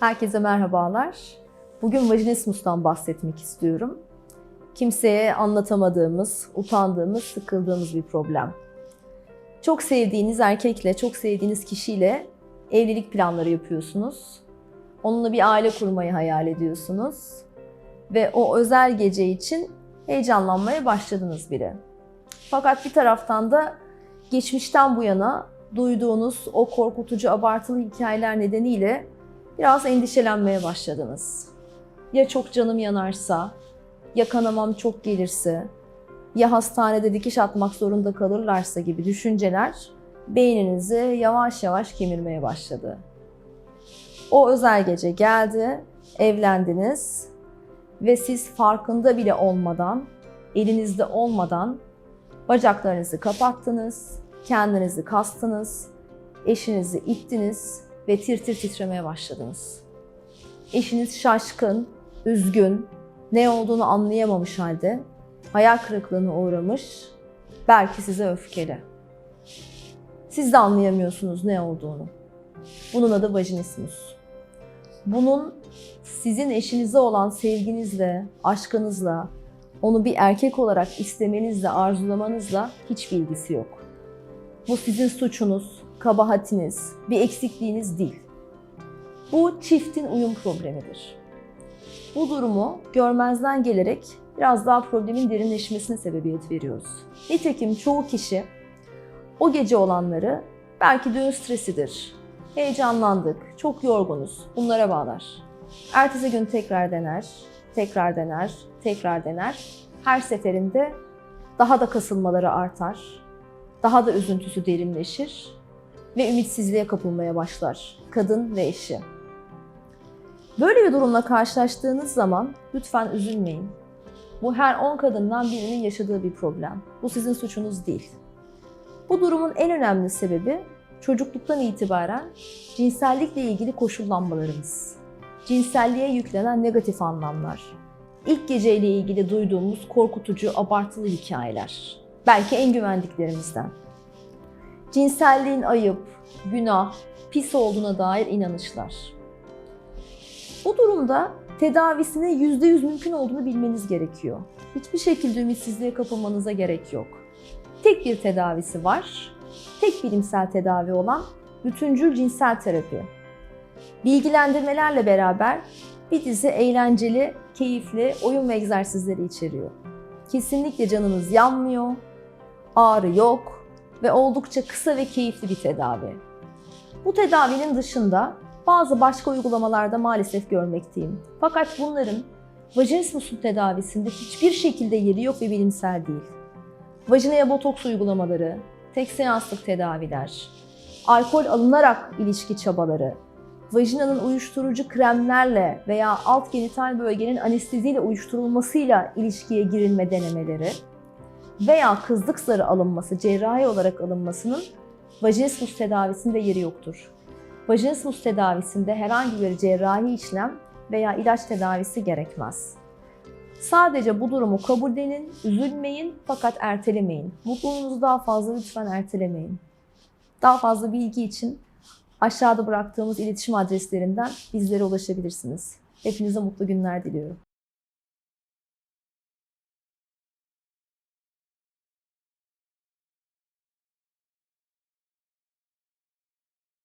Herkese merhabalar. Bugün vajinismustan bahsetmek istiyorum. Kimseye anlatamadığımız, utandığımız, sıkıldığımız bir problem. Çok sevdiğiniz erkekle, çok sevdiğiniz kişiyle evlilik planları yapıyorsunuz. Onunla bir aile kurmayı hayal ediyorsunuz. Ve o özel gece için heyecanlanmaya başladınız bile. Fakat bir taraftan da geçmişten bu yana duyduğunuz o korkutucu, abartılı hikayeler nedeniyle biraz endişelenmeye başladınız. Ya çok canım yanarsa, ya kanamam çok gelirse, ya hastanede dikiş atmak zorunda kalırlarsa gibi düşünceler beyninizi yavaş yavaş kemirmeye başladı. O özel gece geldi, evlendiniz ve siz farkında bile olmadan, elinizde olmadan bacaklarınızı kapattınız, kendinizi kastınız, eşinizi ittiniz ve tir tir titremeye başladınız. Eşiniz şaşkın, üzgün, ne olduğunu anlayamamış halde hayal kırıklığına uğramış, belki size öfkeli. Siz de anlayamıyorsunuz ne olduğunu. Bunun adı vajinismus. Bunun sizin eşinize olan sevginizle, aşkınızla, onu bir erkek olarak istemenizle, arzulamanızla hiçbir ilgisi yok. Bu sizin suçunuz, kabahatiniz, bir eksikliğiniz değil. Bu çiftin uyum problemidir. Bu durumu görmezden gelerek biraz daha problemin derinleşmesine sebebiyet veriyoruz. Nitekim çoğu kişi o gece olanları belki düğün stresidir, heyecanlandık, çok yorgunuz bunlara bağlar. Ertesi gün tekrar dener, tekrar dener, tekrar dener. Her seferinde daha da kasılmaları artar, daha da üzüntüsü derinleşir ve ümitsizliğe kapılmaya başlar kadın ve eşi. Böyle bir durumla karşılaştığınız zaman lütfen üzülmeyin. Bu her 10 kadından birinin yaşadığı bir problem. Bu sizin suçunuz değil. Bu durumun en önemli sebebi çocukluktan itibaren cinsellikle ilgili koşullanmalarımız. Cinselliğe yüklenen negatif anlamlar. İlk geceyle ilgili duyduğumuz korkutucu, abartılı hikayeler. Belki en güvendiklerimizden. Cinselliğin ayıp, günah, pis olduğuna dair inanışlar. Bu durumda tedavisinin %100 mümkün olduğunu bilmeniz gerekiyor. Hiçbir şekilde ümitsizliğe kapılmanıza gerek yok. Tek bir tedavisi var. Tek bilimsel tedavi olan bütüncül cinsel terapi. Bilgilendirmelerle beraber bir dizi eğlenceli, keyifli oyun ve egzersizleri içeriyor. Kesinlikle canınız yanmıyor, ağrı yok ve oldukça kısa ve keyifli bir tedavi. Bu tedavinin dışında bazı başka uygulamalarda maalesef görmekteyim. Fakat bunların vajinismusun tedavisinde hiçbir şekilde yeri yok ve bilimsel değil. Vajinaya botoks uygulamaları, tek seanslık tedaviler, alkol alınarak ilişki çabaları, vajinanın uyuşturucu kremlerle veya alt genital bölgenin anesteziyle uyuşturulmasıyla ilişkiye girilme denemeleri veya kızlık zarı alınması, cerrahi olarak alınmasının vajinismus tedavisinde yeri yoktur. Vajinismus tedavisinde herhangi bir cerrahi işlem veya ilaç tedavisi gerekmez. Sadece bu durumu kabullenin, üzülmeyin fakat ertelemeyin. Mutluluğunuzu daha fazla lütfen ertelemeyin. Daha fazla bilgi için aşağıda bıraktığımız iletişim adreslerinden bizlere ulaşabilirsiniz. Hepinize mutlu günler diliyorum.